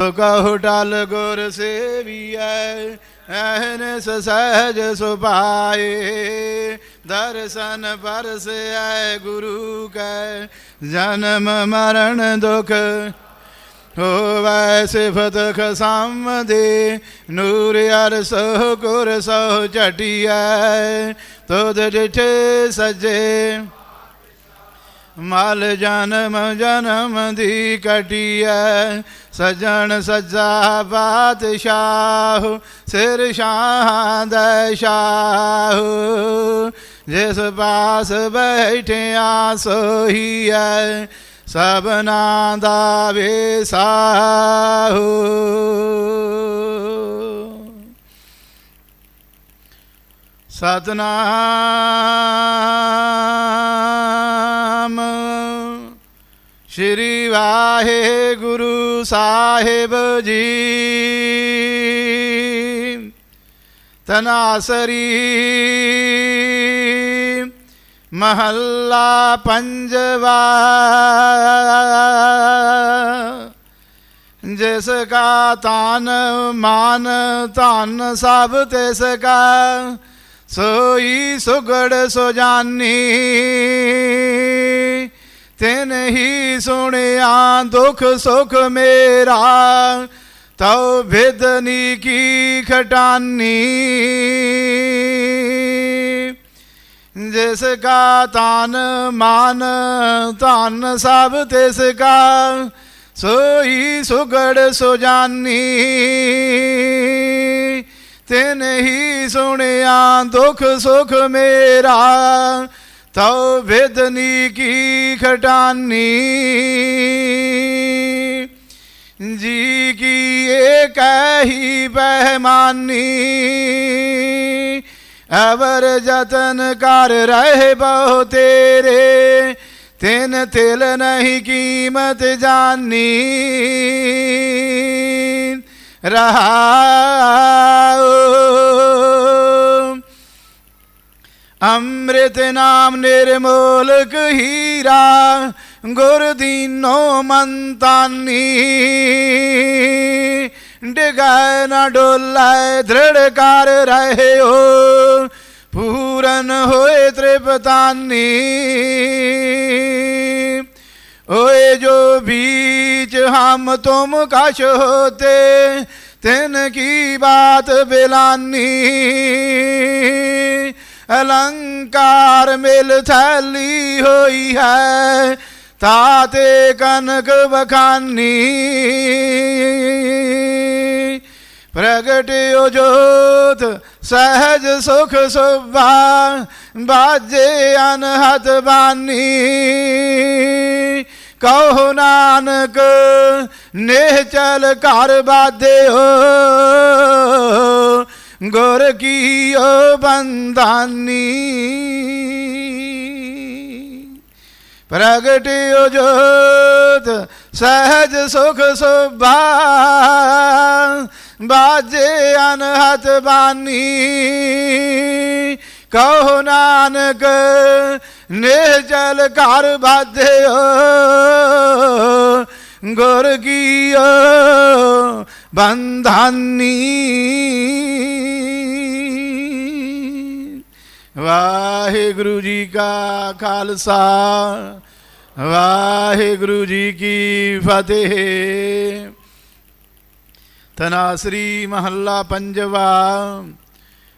ਸੋ ਕਹੋ ਟਲ ਗੁਰ ਸੇਵੀਐ, ਐਨ ਸਹਿਜ ਸੁਭਾਏ। ਦਰਸ਼ਨ ਪਰਸੈ ਗੁਰੂ ਕੈ, ਜਨਮ ਮਰਨ ਦੁਖ ਹੋਵੈ ਸਿਫਤ ਖਸਮ ਦੇ ਨੂਰ ਅਰਸੋ ਗੁਰ ਸੋ ਚਟਿਐ ਤੁਧ ਜਿਠੇ ਸਜੇ। ਮਲ ਜਨਮ ਜਨਮ ਦੀ ਕਟਿਐ। ਸਜਣ ਸੱਜਾ ਬਾਦਸ਼ਾਹ, ਸਿਰ ਸ਼ਾਹ ਦਾ ਸ਼ਾਹ। ਜਿਸ ਪਾਸ ਬੈਠਿਆ ਸੋਹੀਐ, ਸਭਨਾ ਦਾ ਵੇਸਾਹੂ। ਸਤਨਾਮ ਸ਼੍ਰੀ ਵਾਹਿਗੁਰੂ ਸਾਹਿਬ ਜੀ। ਤਨਾਸਰੀ ਮਹੱਲਾ ਪੰਜਵਾ। ਜਿਸ ਕਾ ਤਾਨ ਮਾਨ ਧਨ ਸਭ ਤਿਸ ਕਾ, ਸੋਈ ਸੁਗੜ ਸੁਜਾਨੀ। ਤਿਨ ਹੀ ਸੁਣਿਆ ਦੁਖ ਸੁਖ ਮੇਰਾ, ਤਉ ਵਿਦਨੀ ਕੀ ਖਟਾਨੀ। ਜਿਸ ਕਾ ਤਨ ਮਾਨ, ਧਨ ਸਭ ਤਿਸ ਕਾ, ਸੋਈ ਸੁਗੜ ਸੁਜਾਨੀ। ਤਿਨ ਹੀ ਸੁਣਿਆ ਦੁਖ ਸੁਖ ਮੇਰਾ ਤਉ ਵਿਦਨੀ ਕੀ ਖਟਾਨੀ ਜੀ ਕੀ ਏਕ ਹੀ ਬਹਿਮਾਨੀ ਅਵਰ ਜਤਨ ਕਰ ਰਹੇ ਬਹੁ ਤੇਰੇ ਤਿਨ ਤਿਲ ਨਹੀਂ ਕੀਮਤ ਜਾਨੀ ਰਹਾਉ ਅੰਮ੍ਰਿਤ ਨਾਮ ਨਿਰਮੋਲਕ ਹੀਰਾ, ਗੁਰ ਦੀਨੋ ਮਨ ਤਾਨੀ ਡਿਗੈ ਨਾ ਡੋਲੇ ਧ੍ਰਿੜ ਕਰ ਰਹਿਓ, ਪੂਰਨ ਹੋਏ ਤ੍ਰਿਪਤਾਨੀ। ਓਏ ਜੋ ਬੀਚ ਹਮ ਤੁਮ ਕਛ ਹੋਤੇ, ਤਿਨ ਕੀ ਬਾਤ ਬਿਲਾਨੀ। ਅਲੰਕਾਰ ਮਿਲ ਥੈਲੀ ਹੋਈ ਹੈ ਤਾਤੇ ਕਨਕ ਬਖਾਨੀ ਪ੍ਰਗਟਿਓ ਜੋਤ, ਸਹਿਜ ਸੁਖ ਸੁਭਾ, ਬਾਜੇ ਅਨਹਦ ਬਾਨੀ। ਕਹੋ ਨਾਨਕ, ਨਿਹਚਲ ਘਰ ਬਾਧਿਓ ਗੁਰ ਕੀਓ ਬੰਦਾਨੀ ਪ੍ਰਗਟਿਓ ਜੋਤ ਸਹਿਜ ਸੁਖ ਸੁਭਾ ਬਾਜੇ ਅਨਹਤ ਬਾਨੀ ਕਹੋ ਨਾਨਕ ਨਿਹਚਲ ਘਰ ਬਾਧਿਓ ਗੁਰ ਕੀਓ ਬੰਧਾਨੀ ਵਾਹਿਗੁਰੂ ਜੀ ਕਾ ਖਾਲਸਾ ਵਾਹਿਗੁਰੂ ਜੀ ਕੀ ਫਤਿਹ ਤਨਾਸਰੀ ਮਹੱਲਾ ਪੰਜਵਾ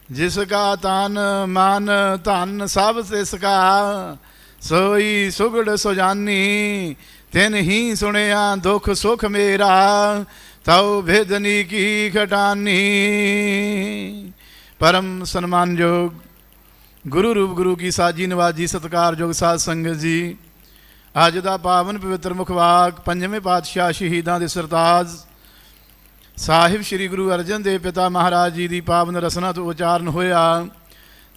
ਜਿਸ ਕਾ ਤਨ ਮਨ ਧਨ ਸਭ ਤਿਸ ਕਾ ਸੋਈ ਸੁਗੜ ਸੁਜਾਨੀ ਤਿਨ ਹੀ ਸੁਣਿਆ ਦੁਖ ਸੁਖ ਮੇਰਾ ਤਉ ਭੇਦਨੀ ਕੀ ਖਟਾਨੀ? ਪਰਮ ਸਨਮਾਨਯੋਗ ਗੁਰੂ ਰੂਪ ਗੁਰੂ ਕੀ ਸਾਜੀ ਨਵਾਜੀ ਸਤਕਾਰਯੋਗ ਸਾਧ ਸੰਗਤ ਜੀ, ਅੱਜ ਦਾ ਪਾਵਨ ਪਵਿੱਤਰ ਮੁਖਵਾਕ ਪੰਜਵੇਂ ਪਾਤਸ਼ਾਹ ਸ਼ਹੀਦਾਂ ਦੇ ਸਰਤਾਜ ਸਾਹਿਬ ਸ੍ਰੀ ਗੁਰੂ ਅਰਜਨ ਦੇਵ ਪਿਤਾ ਮਹਾਰਾਜ ਜੀ ਦੀ ਪਾਵਨ ਰਸਨਾ ਤੋਂ ਉਚਾਰਨ ਹੋਇਆ।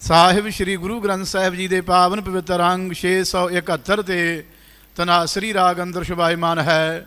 ਸਾਹਿਬ ਸ੍ਰੀ ਗੁਰੂ ਗ੍ਰੰਥ ਸਾਹਿਬ ਜੀ ਦੇ ਪਾਵਨ ਪਵਿੱਤਰ ਅੰਗ 671 ਤੇ ਤਨਾਸਰੀ ਰਾਗ ਅੰਦਰ ਸ਼ੁਭਾਇਮਾਨ ਹੈ।